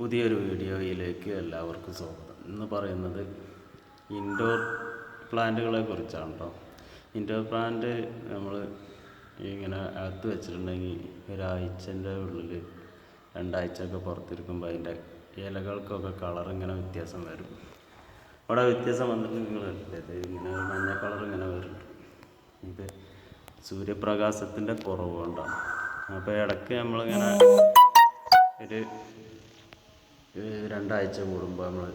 പുതിയൊരു വീഡിയോയിലേക്ക് എല്ലാവർക്കും സ്വാഗതം. ഇന്ന് പറയുന്നത് ഇൻഡോർ പ്ലാന്റുകളെ കുറിച്ചാണ് കേട്ടോ ഇൻഡോർ പ്ലാന്റ് നമ്മൾ ഇങ്ങനെ അകത്ത് വെച്ചിട്ടുണ്ടെങ്കിൽ ഒരാഴ്ചന്റെ ഉള്ളിൽ രണ്ടാഴ്ച ഒക്കെ പുറത്തിരിക്കുമ്പോൾ അതിന്റെ ഇലകൾക്കൊക്കെ കളർ ഇങ്ങനെ വ്യത്യാസം വരും. അവിടെ വ്യത്യാസം വന്നിട്ട് നിങ്ങൾ കണ്ടില്ലേ? ഇങ്ങനെ മഞ്ഞ കളർ ഇങ്ങനെ വരും ഇത് സൂര്യപ്രകാശത്തിന്റെ കുറവ് കൊണ്ടാണ്. അപ്പോൾ ഇടയ്ക്ക് നമ്മളിങ്ങനെ ഒരു രണ്ടാഴ്ച കൂടുമ്പോൾ നമ്മൾ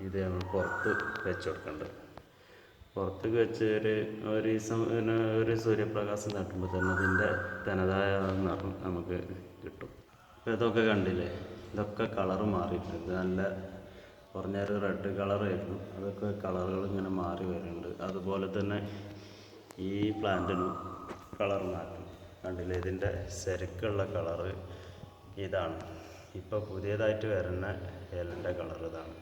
ഇത് നമ്മൾ പുറത്ത് വെച്ച് കൊടുക്കേണ്ടത് പുറത്തേക്ക് വെച്ച് ഒരു ഒരു ദിവസം പിന്നെ ഒരു സൂര്യപ്രകാശം തട്ടുമ്പോൾ തന്നെ അതിന്റെ തനതായ നിറം നമുക്ക് കിട്ടും. അപ്പോൾ ഇതൊക്കെ കണ്ടില്ലേ? ഇതൊക്കെ കളറ് മാറിയിട്ടുണ്ട്. നല്ല കുറഞ്ഞൊരു റെഡ് കളറായിരുന്നു അതൊക്കെ കളറുകൾ ഇങ്ങനെ മാറി വരുന്നുണ്ട്. അതുപോലെ തന്നെ ഈ പ്ലാന്റിനും കളർ മാറ്റും. കണ്ടില്ലേ? ഇതിന്റെ ശരിക്കുള്ള കളറ് ഇതാണ്. ഇപ്പോൾ പുതിയതായിട്ട് വരുന്ന ഏലന്റെ കളർ ഇതാണ്.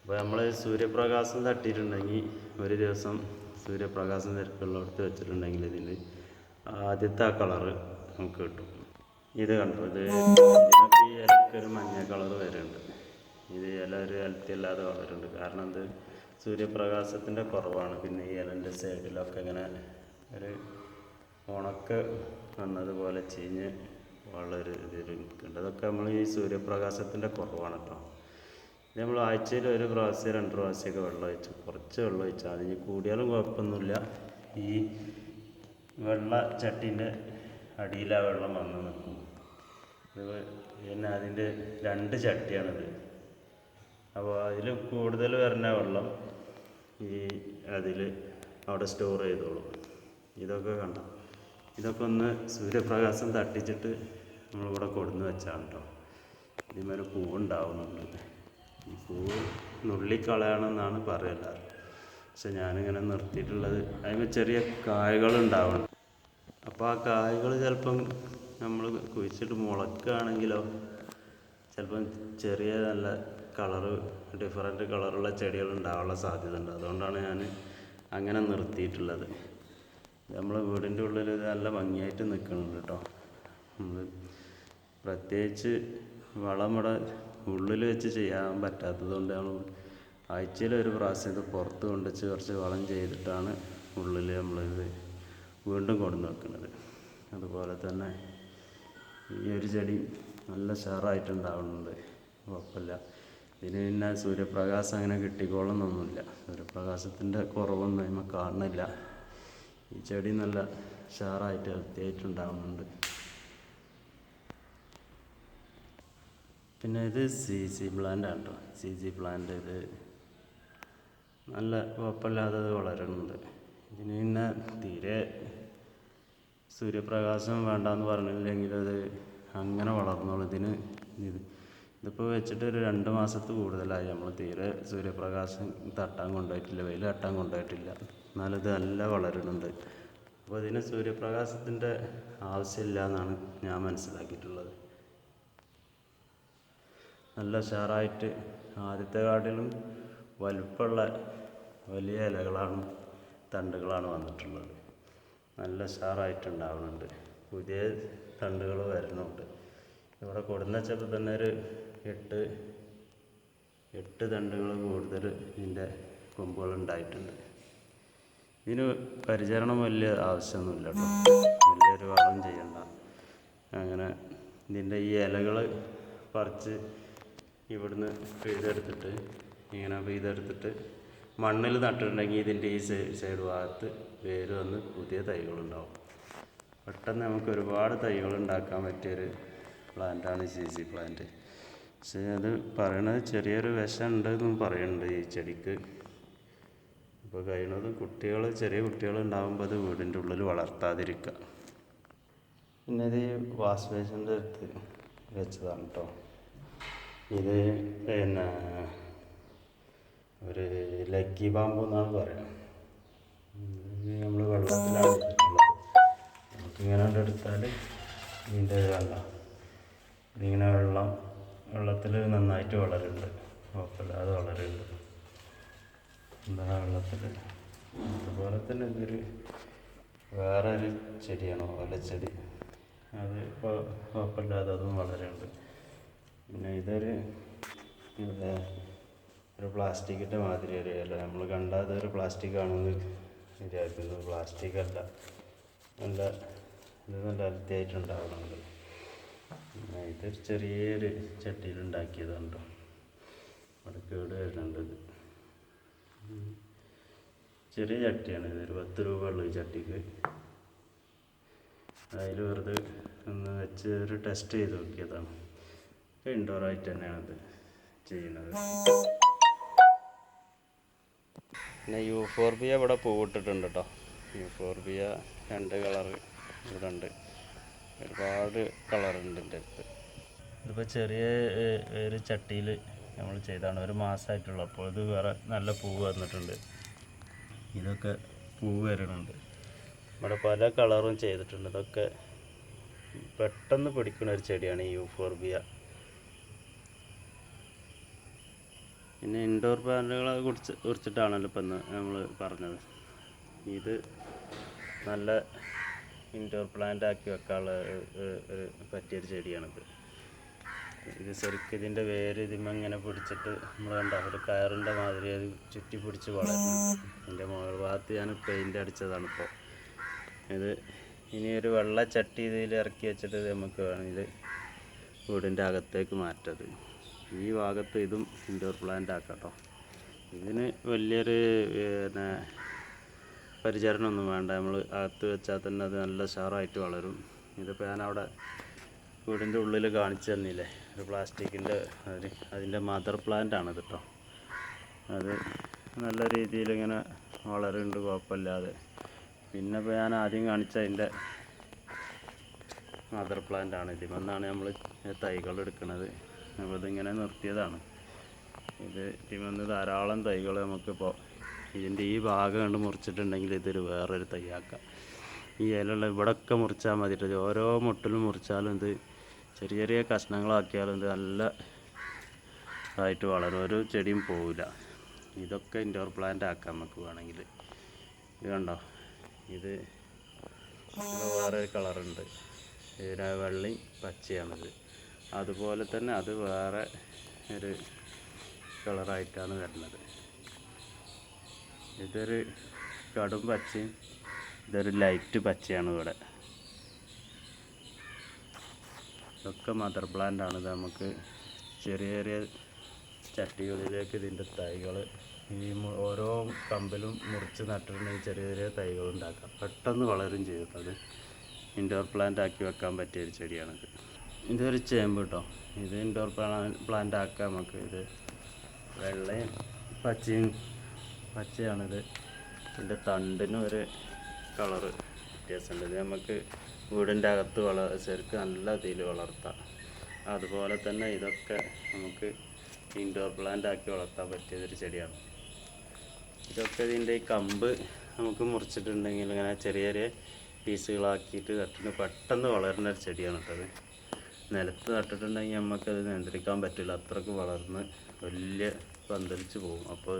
അപ്പോൾ നമ്മൾ സൂര്യപ്രകാശം തട്ടിയിട്ടുണ്ടെങ്കിൽ ഒരു ദിവസം സൂര്യപ്രകാശം ശരിക്കുള്ളിടത്ത് വെച്ചിട്ടുണ്ടെങ്കിൽ ഇതിന് ആദ്യത്തെ ആ കളറ് നമുക്ക് കിട്ടും. ഇത് കണ്ടു? ഇത് ഈ ഇലക്കൊരു മഞ്ഞ കളർ വരുന്നുണ്ട്. ഇത് ഇല ഒരു ഹെൽത്തി അല്ലാതെ വളരുന്നുണ്ട്. കാരണം ഇത് സൂര്യപ്രകാശത്തിന്റെ കുറവാണ്. പിന്നെ ഈ ഇലന്റെ സൈഡിലൊക്കെ ഇങ്ങനെ ഒരു ഉണക്ക് വന്നതുപോലെ ചീഞ്ഞ് വളരെ ഇതിൽ നിൽക്കുന്നുണ്ട്. അതൊക്കെ നമ്മൾ ഈ സൂര്യപ്രകാശത്തിന്റെ കുറവാണ് കേട്ടോ നമ്മൾ ആഴ്ചയിൽ ഒരു പ്രാവശ്യം രണ്ട് പ്രാവശ്യമൊക്കെ വെള്ളം ഒഴിച്ച് കുറച്ച് വെള്ളം ഒഴിച്ചാൽ മതി. കൂടിയാലും കുഴപ്പമൊന്നുമില്ല. ഈ വെള്ള ചട്ടീന്റെ അടിയിൽ ആ വെള്ളം വന്ന് നിൽക്കും. പിന്നെ അതിന്റെ രണ്ട് ചട്ടിയാണിത്. അപ്പോൾ അതിൽ കൂടുതൽ വരുന്ന വെള്ളം ഈ അതിൽ അവിടെ സ്റ്റോർ ചെയ്തോളും. ഇതൊക്കെ കണ്ടോ? ഇതൊക്കെ ഒന്ന് സൂര്യപ്രകാശം തട്ടിച്ചിട്ട് നമ്മളിവിടെ കൊടുന്ന് വെച്ചാണ് കേട്ടോ ഇതിന്മേൽ പൂവുണ്ടാവുന്നുണ്ട്. ഈ പൂവ് നുള്ളിക്കളയണമെന്നാണ് പറയുന്നത് പക്ഷെ ഞാനിങ്ങനെ നിർത്തിയിട്ടുള്ളത്. അതിന് ചെറിയ കായകളുണ്ടാവണം. അപ്പോൾ ആ കായകൾ ചിലപ്പം നമ്മൾ കുഴിച്ചിട്ട് മുളക്കുകയാണെങ്കിലോ ചിലപ്പം ചെറിയ നല്ല കളറ് ഡിഫറെന്റ് കളറുള്ള ചെടികൾ ഉണ്ടാവാനുള്ള സാധ്യത ഉണ്ട് അതുകൊണ്ടാണ് ഞാൻ അങ്ങനെ നിർത്തിയിട്ടുള്ളത്. നമ്മളെ വീടിന്റെ ഉള്ളിൽ നല്ല ഭംഗിയായിട്ട് നിൽക്കുന്നുണ്ട് കേട്ടോ നമ്മൾ പ്രത്യേകിച്ച് വളം ഇവിടെ ഉള്ളിൽ വെച്ച് ചെയ്യാൻ പറ്റാത്തത് കൊണ്ട് നമ്മൾ ആഴ്ചയിൽ ഒരു പ്രാവശ്യം ഇത് പുറത്ത് കൊണ്ടുവച്ച് കുറച്ച് വളം ചെയ്തിട്ടാണ് ഉള്ളിൽ നമ്മളിത് വീണ്ടും കൊണ്ടു വെക്കുന്നത്. അതുപോലെ തന്നെ ഈ ഒരു ചെടി നല്ല ഷാറായിട്ടുണ്ടാവുന്നുണ്ട് കുഴപ്പമില്ല. ഇതിന് പിന്നെ സൂര്യപ്രകാശം അങ്ങനെ കിട്ടിക്കോളുന്നൊന്നുമില്ല. സൂര്യപ്രകാശത്തിന്റെ കുറവൊന്നും നമ്മൾ കാണുന്നില്ല. ഈ ചെടി നല്ല ഷാറായിട്ട് ഹെൽത്തി പിന്നെ ഇത് സി സി പ്ലാന്റ് ആണ് കേട്ടോ സി സി പ്ലാന്റ് ഇത് നല്ല കുഴപ്പമില്ലാതെ വളരുന്നുണ്ട്. ഇതിന് പിന്നെ തീരെ സൂര്യപ്രകാശം വേണ്ടെന്ന് പറഞ്ഞില്ലെങ്കിൽ അത് അങ്ങനെ വളർന്നോളൂ. ഇതിന് ഇത് ഇതിപ്പോൾ വെച്ചിട്ട് ഒരു രണ്ട് മാസത്ത് കൂടുതലായി. നമ്മൾ തീരെ സൂര്യപ്രകാശം തട്ടാൻ കൊണ്ടുപോയിട്ടില്ല. വെയിൽ തട്ടാൻ കൊണ്ടുപോയിട്ടില്ല. എന്നാലും ഇത് നല്ല വളരുന്നുണ്ട്. അപ്പോൾ ഇതിന് സൂര്യപ്രകാശത്തിന്റെ ആവശ്യമില്ല എന്നാണ് ഞാൻ മനസ്സിലാക്കിയിട്ടുള്ളത്. നല്ല ഉഷാറായിട്ട് ആദ്യത്തെ കാട്ടിലും വലുപ്പമുള്ള വലിയ ഇലകളാണ് തണ്ടുകളാണ് വന്നിട്ടുള്ളത്. നല്ല ഉഷാറായിട്ടുണ്ടാവുന്നുണ്ട്. പുതിയ തണ്ടുകൾ വരുന്നുണ്ട്. ഇവിടെ കൊടുന്ന വെച്ചപ്പോൾ തന്നെ ഒരു എട്ട് എട്ട് തണ്ടുകൾ കൂടുതൽ ഇതിന്റെ കൊമ്പുകൾ ഉണ്ടായിട്ടുണ്ട്. ഇതിന് പരിചരണം വലിയ ആവശ്യമൊന്നുമില്ല കേട്ടോ. വലിയൊരു വളം ചെയ്യണ്ട. അങ്ങനെ ഇതിന്റെ ഈ ഇലകൾ പറിച്ച് ഇവിടുന്ന് പിഴുതെടുത്തിട്ട് ഇങ്ങനെ പിഴുതെടുത്തിട്ട് മണ്ണിൽ നട്ടിട്ടുണ്ടെങ്കിൽ ഇതിന്റെ ഈ സൈഡ് ഭാഗത്ത് വേര് വന്ന് പുതിയ തൈകളുണ്ടാവും. പെട്ടെന്ന് നമുക്ക് ഒരുപാട് തൈകൾ ഉണ്ടാക്കാൻ പറ്റിയൊരു പ്ലാന്റാണ് സി സി പ്ലാന്റ്. പക്ഷേ അത് പറയണത് ചെറിയൊരു വിഷം ഉണ്ടെന്നും പറയുന്നുണ്ട് ഈ ചെടിക്ക്. അപ്പോൾ കഴിയണത് കുട്ടികൾ ചെറിയ കുട്ടികൾ ഉണ്ടാകുമ്പോൾ അത് വീടിന്റെ ഉള്ളിൽ വളർത്താതിരിക്കുക. പിന്നെ ഇത് വാഷ് ബേസിന്റെ അടുത്ത് വെച്ചതാണ് കേട്ടോ ഇത് പിന്നെ ഒരു ലക്കി പാമ്പ് എന്നാണ് പറയുക നമ്മൾ വെള്ളത്തിലാണ് നമുക്കിങ്ങനെ എടുത്താൽ ഇതിന്റെ വെള്ളം ഇതിങ്ങനെ വെള്ളം വെള്ളത്തിൽ നന്നായിട്ട് വളരുന്നുണ്ട്. കുഴപ്പമില്ലാതെ വളരുന്നുണ്ട്. എന്താ വെള്ളത്തിൽ അതുപോലെ തന്നെ ഇതൊരു വേറെ ഒരു ചെടിയാണ്? ഓലച്ചെടി അത് ഇപ്പോൾ കുഴപ്പമില്ലാതെ അതും വളരുന്നുണ്ട്. പിന്നെ ഇതൊരു ഇവിടെ ഒരു പ്ലാസ്റ്റിക്കിന്റെ മാതിരി ഒരു അല്ല നമ്മൾ കണ്ടാൽ ഒരു പ്ലാസ്റ്റിക് ആണെന്ന് വിചാരിക്കുന്നത് പ്ലാസ്റ്റിക് അല്ല നല്ല ഇത് നല്ല ഹെൽത്തിയായിട്ടുണ്ടാവുന്നുണ്ട് പിന്നെ ഇതൊരു ചെറിയൊരു ചട്ടിയിലുണ്ടാക്കിയതുണ്ട് അവിടെ കേട് വരുന്നുണ്ട്. ഇത് ചെറിയ ചട്ടിയാണ്. ഇതൊരു പത്ത് രൂപ ഉള്ളു ഈ ചട്ടിക്ക്. അതിൽ വെറുതെ ഒന്ന് വെച്ച് ഒരു ടെസ്റ്റ് ചെയ്ത് നോക്കിയതാണ്. ഇൻഡോർ ആയിട്ട് തന്നെയാണ് അത് ചെയ്യുന്നത്. പിന്നെ യു ഫോർ ബി ഇവിടെ പൂവിട്ടിട്ടുണ്ട് കേട്ടോ യു ഫോർ ബി രണ്ട് കളർ ഇവിടെ ഉണ്ട് ഒരുപാട് കളറുണ്ട് എന്റെ അടുത്ത്. ഇതിപ്പോൾ ചെറിയ ഒരു ചട്ടിയിൽ നമ്മൾ ചെയ്താണ്. ഒരു മാസമായിട്ടുള്ളൂ അപ്പോൾ ഇത് വേറെ നല്ല പൂവ് വന്നിട്ടുണ്ട്. ഇതൊക്കെ പൂവ് വരുന്നുണ്ട് ഇവിടെ പല കളറും ചെയ്തിട്ടുണ്ട്. ഇതൊക്കെ പെട്ടെന്ന് പിടിക്കുന്ന ഒരു ചെടിയാണ് ഈ യൂഫോർബിയ പിന്നെ ഇൻഡോർ പ്ലാന്റുകളെ കുറിച്ച് കുറിച്ചിട്ടാണല്ലോ ഇപ്പം നമ്മൾ പറഞ്ഞത്. ഇത് നല്ല ഇൻഡോർ പ്ലാന്റ് ആക്കി വെക്കാനുള്ള ഒരു- പറ്റിയ ഒരു പറ്റിയൊരു ചെടിയാണിത്. ഇത് ശരിക്കും ഇതിന്റെ വേര് ഇതിമ്മ ഇങ്ങനെ പിടിച്ചിട്ട് നമ്മൾ കണ്ട ഒരു കയറിന്റെ മാതിരി അത് ചുറ്റി പിടിച്ച് വളരുന്നുണ്ട്. ഇതിന്റെ മുകൾ ഭാഗത്ത് ഞാൻ പെയിന്റ് അടിച്ചതാണ് ഇപ്പോൾ ഇത് ഇനി ഒരു വെള്ള ചട്ടി ഇതിൽ ഇറക്കി വെച്ചിട്ട് നമുക്ക് വേണമെങ്കിൽ വീടിന്റെ അകത്തേക്ക് മാറ്റത് ഈ ഭാഗത്ത് ഇതും ഇൻഡോർ പ്ലാന്റ് ആക്കാം കേട്ടോ ഇതിന് വലിയൊരു പിന്നെ പരിചരണമൊന്നും വേണ്ട. നമ്മൾ അകത്ത് വെച്ചാൽ തന്നെ അത് നല്ല ഷാറായിട്ട് വളരും. ഇതിപ്പോൾ ഞാനവിടെ വീടിന്റെ ഉള്ളിൽ കാണിച്ചു തന്നില്ലേ? ഒരു പ്ലാസ്റ്റിക്കിന്റെ ഒരു അതിന്റെ മദർ പ്ലാന്റ് ആണ് കേട്ടോ അത് നല്ല രീതിയിൽ ഇങ്ങനെ വളരുന്നുണ്ട് കുഴപ്പമില്ലാതെ. പിന്നെ ഇപ്പോൾ ഞാൻ ആദ്യം കാണിച്ച അതിന്റെ മദർ പ്ലാന്റ് ആണ് ഇതിൽ നിന്നാണ് നമ്മൾ തൈകൾ എടുക്കുന്നത് അപ്പോൾ ഇതിങ്ങനെ നിർത്തിയതാണ്. ഇത് നിന്ന് ധാരാളം തൈകൾ നമുക്കിപ്പോൾ ഇതിന്റെ ഈ ഭാഗം കണ്ട് മുറിച്ചിട്ടുണ്ടെങ്കിൽ ഇതൊരു വേറൊരു തൈയാക്കാം ഈ ഇലയുള്ള ഇവിടെയൊക്കെ മുറിച്ചാൽ മതി ഓരോ മുട്ടിലും മുറിച്ചാലും ഇത് ചെറിയ ചെറിയ കഷ്ണങ്ങളാക്കിയാലും ഇത് നല്ല ആയിട്ട് വളരും. ഒരു ചെടിയും പോവില്ല. ഇതൊക്കെ ഇൻഡോർ പ്ലാന്റ് ആക്കാം നമുക്ക് വേണമെങ്കിൽ. ഇത് കണ്ടോ? ഇത് വേറൊരു കളറുണ്ട് ഇതിന് വെള്ളി പച്ചയാണിത്. അതുപോലെ തന്നെ അത് വേറെ ഒരു കളറായിട്ടാണ് വരുന്നത്. ഇതൊരു കടും പച്ചയും ഇതൊരു ലൈറ്റ് പച്ചയാണ് ഇവിടെ. ഇതൊക്കെ മദർ പ്ലാന്റ് ആണ്. ഇത് നമുക്ക് ചെറിയ ചെറിയ ചട്ടികളിലേക്ക് ഇതിന്റെ തൈകൾ ഈ ഓരോ കമ്പിലും മുറിച്ച് നട്ടിട്ടുണ്ടെങ്കിൽ ചെറിയ ചെറിയ തൈകൾ ഉണ്ടാക്കാം പെട്ടെന്ന് വളരും ചെയ്യും. അത് ഇൻഡോർ പ്ലാന്റ് ആക്കി വെക്കാൻ പറ്റിയ ഒരു ചെടിയാണിത് ഇതൊരു ചേമ്പ് കേട്ടോ ഇത് ഇൻഡോർ പ്ലാന്റ് ആക്കാം നമുക്ക്. ഇത് വെള്ളയും പച്ചയും പച്ചയാണിത്. ഇതിന്റെ തണ്ടിനും ഒരു കളറ് വ്യത്യാസമുണ്ട്. ഇത് നമുക്ക് വീടിന്റെ അകത്ത് വള ശരിക്കും നല്ല ഇതിൽ വളർത്താം. അതുപോലെ തന്നെ ഇതൊക്കെ നമുക്ക് ഇൻഡോർ പ്ലാന്റ് ആക്കി വളർത്താൻ പറ്റിയതൊരു ചെടിയാണ്. ഇതൊക്കെ ഇതിന്റെ ഈ കമ്പ് നമുക്ക് മുറിച്ചിട്ടുണ്ടെങ്കിൽ ഇങ്ങനെ ചെറിയ ചെറിയ പീസുകളാക്കിയിട്ട് തട്ടിന് പെട്ടെന്ന് വളരുന്ന ഒരു ചെടിയാണ് കേട്ടത് നിലത്ത് നട്ടിട്ടുണ്ടെങ്കിൽ നമുക്കത് നിയന്ത്രിക്കാൻ പറ്റില്ല. അത്രയ്ക്ക് വളർന്ന് വലിയ പന്തലിച്ച് പോകും. അപ്പോൾ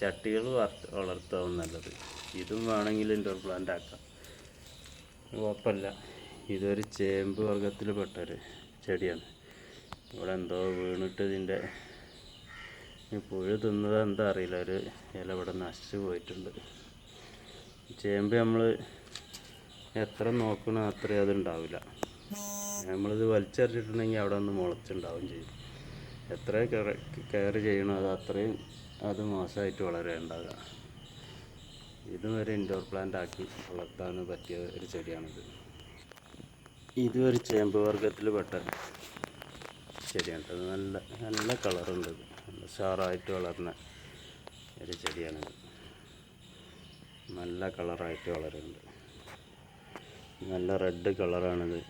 ചട്ടികൾ വളർത്താവും നല്ലത്. ഇതും വേണമെങ്കിൽ ഇൻഡോർ പ്ലാന്റ് ആക്കാം. കുഴപ്പമില്ല. ഇതൊരു ചേമ്പ് വർഗത്തിൽ പെട്ടൊരു ചെടിയാണ്. ഇവിടെ എന്തോ വീണിട്ട് ഇതിന്റെ പുഴു തിന്നത് എന്താ അറിയില്ല. ഒരു ഇല ഇവിടെ നശിച്ചു പോയിട്ടുണ്ട്. ചേമ്പ് നമ്മൾ എത്ര നോക്കണോ അത്രയും അതുണ്ടാവില്ല നമ്മളിത് വലിച്ചെറിഞ്ഞിട്ടുണ്ടെങ്കിൽ അവിടെ ഒന്ന് മുളച്ചുണ്ടാവും ചെയ്യും. എത്ര കെയർ ചെയ്യണോ അത് അത്രയും അത് മോശമായിട്ട് വളരെ ഉണ്ടാകുക ഇതും ഒരു ഇൻഡോർ പ്ലാന്റ് ആക്കി വളർത്താൻ പറ്റിയ ഒരു ചെടിയാണിത്. ഇതും ഒരു ചേമ്പ് വർഗത്തിൽ പെട്ട ചെടിയാണ്. അത് നല്ല നല്ല കളറുണ്ട് നല്ല ഷാറായിട്ട് വളർന്ന ഒരു ചെടിയാണിത്. നല്ല കളറായിട്ട് വളരുന്നുണ്ട്. നല്ല റെഡ് കളറാണിത്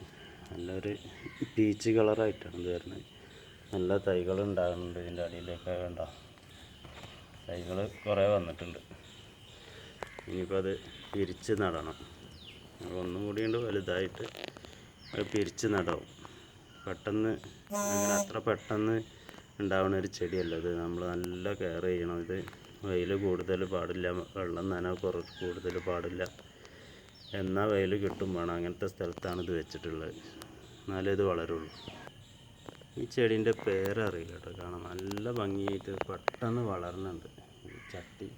നല്ലൊരു പീച്ച് കളറായിട്ടാണ് ഇത് വരുന്നത്. നല്ല തൈകൾ ഉണ്ടാകുന്നുണ്ട് ഇതിന്റെ അടിയിലൊക്കെ വേണ്ട തൈകൾ കുറേ വന്നിട്ടുണ്ട്. ഇനിയിപ്പോൾ അത് പിരിച്ച് നടണം. ഒന്നും കൂടി ഉണ്ട് വലുതായിട്ട് അത് പിരിച്ച് നടവും. പെട്ടെന്ന് അങ്ങനെ അത്ര പെട്ടെന്ന് ഉണ്ടാവുന്ന ഒരു ചെടിയല്ല ഇത്. നമ്മൾ നല്ല കെയർ ചെയ്യണം. ഇത് വെയിൽ കൂടുതൽ പാടില്ല. വെള്ളം നനവ് കുറച്ച് കൂടുതൽ പാടില്ല. എന്നാൽ വെയിൽ കിട്ടും വേണം. അങ്ങനത്തെ സ്ഥലത്താണ് ഇത് വെച്ചിട്ടുള്ളത്. എന്നാലേ ഇത് വളരുള്ളൂ. ഈ ചെടീന്റെ പേരറിയില്ല കേട്ടോ കാണാൻ നല്ല ഭംഗിയായിട്ട് പെട്ടെന്ന് വളരുന്നുണ്ട് ഈ ചട്ടി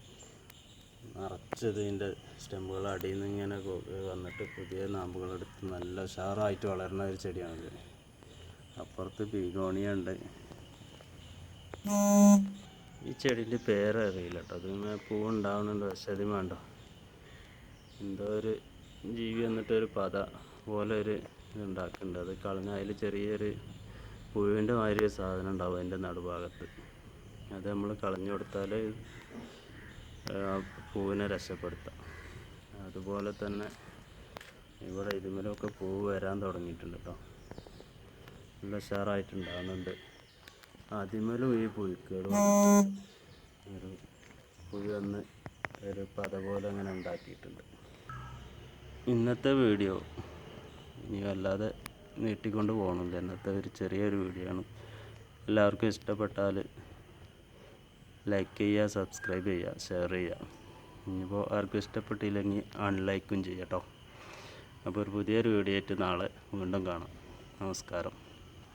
നിറച്ചത് ഇതിന്റെ സ്റ്റെമ്പുകൾ അടിയിൽ നിന്ന് ഇങ്ങനെ വന്നിട്ട് പുതിയ നാമ്പുകളെടുത്ത് നല്ല ഉഷാറായിട്ട് വളരുന്ന ഒരു ചെടിയാണിത്. അപ്പുറത്ത് ബീഗോണിയ ഉണ്ട് ഈ ചെടീന്റെ പേരറിയില്ല കേട്ടോ അതിങ്ങനെ പൂവുണ്ടാവുന്നുണ്ട് പക്ഷെ അതിന് വേണ്ട. എന്തോ ഒരു ജീവി എന്നിട്ടൊരു പത പോലെ ഒരു ഇതുണ്ടാക്കുന്നുണ്ട് അത് കളഞ്ഞ അതിൽ ചെറിയൊരു പുഴുവിന്റെ മാതിരി സാധനം ഉണ്ടാവും അതിന്റെ നടുഭാഗത്ത്. അത് നമ്മൾ കളഞ്ഞു കൊടുത്താൽ പൂവിനെ രക്ഷപ്പെടുത്താം. അതുപോലെ തന്നെ ഇവിടെ ഇതുമലൊക്കെ പൂവ് വരാൻ തുടങ്ങിയിട്ടുണ്ട് കേട്ടോ. നല്ല ഉഷാറായിട്ടുണ്ടാകുന്നുണ്ട് അതിമലും ഈ പുഴുക്കളും ഒരു പുഴു വന്ന് ഒരു പത പോലെ അങ്ങനെ ഉണ്ടാക്കിയിട്ടുണ്ട്. ഇന്നത്തെ വീഡിയോ ഇനി വല്ലാതെ നീട്ടിക്കൊണ്ട് പോകണില്ല ഇന്നത്തെ ഒരു ചെറിയൊരു വീഡിയോ ആണ്. എല്ലാവർക്കും ഇഷ്ടപ്പെട്ടാൽ ലൈക്ക് ചെയ്യുക സബ്സ്ക്രൈബ് ചെയ്യുക ഷെയർ ചെയ്യുക. ഇനിയിപ്പോൾ ആർക്കും ഇഷ്ടപ്പെട്ടില്ലെങ്കിൽ അൺലൈക്കും ചെയ്യാം കേട്ടോ അപ്പോൾ ഒരു പുതിയൊരു വീഡിയോ ആയിട്ട് നാളെ വീണ്ടും കാണാം. നമസ്കാരം.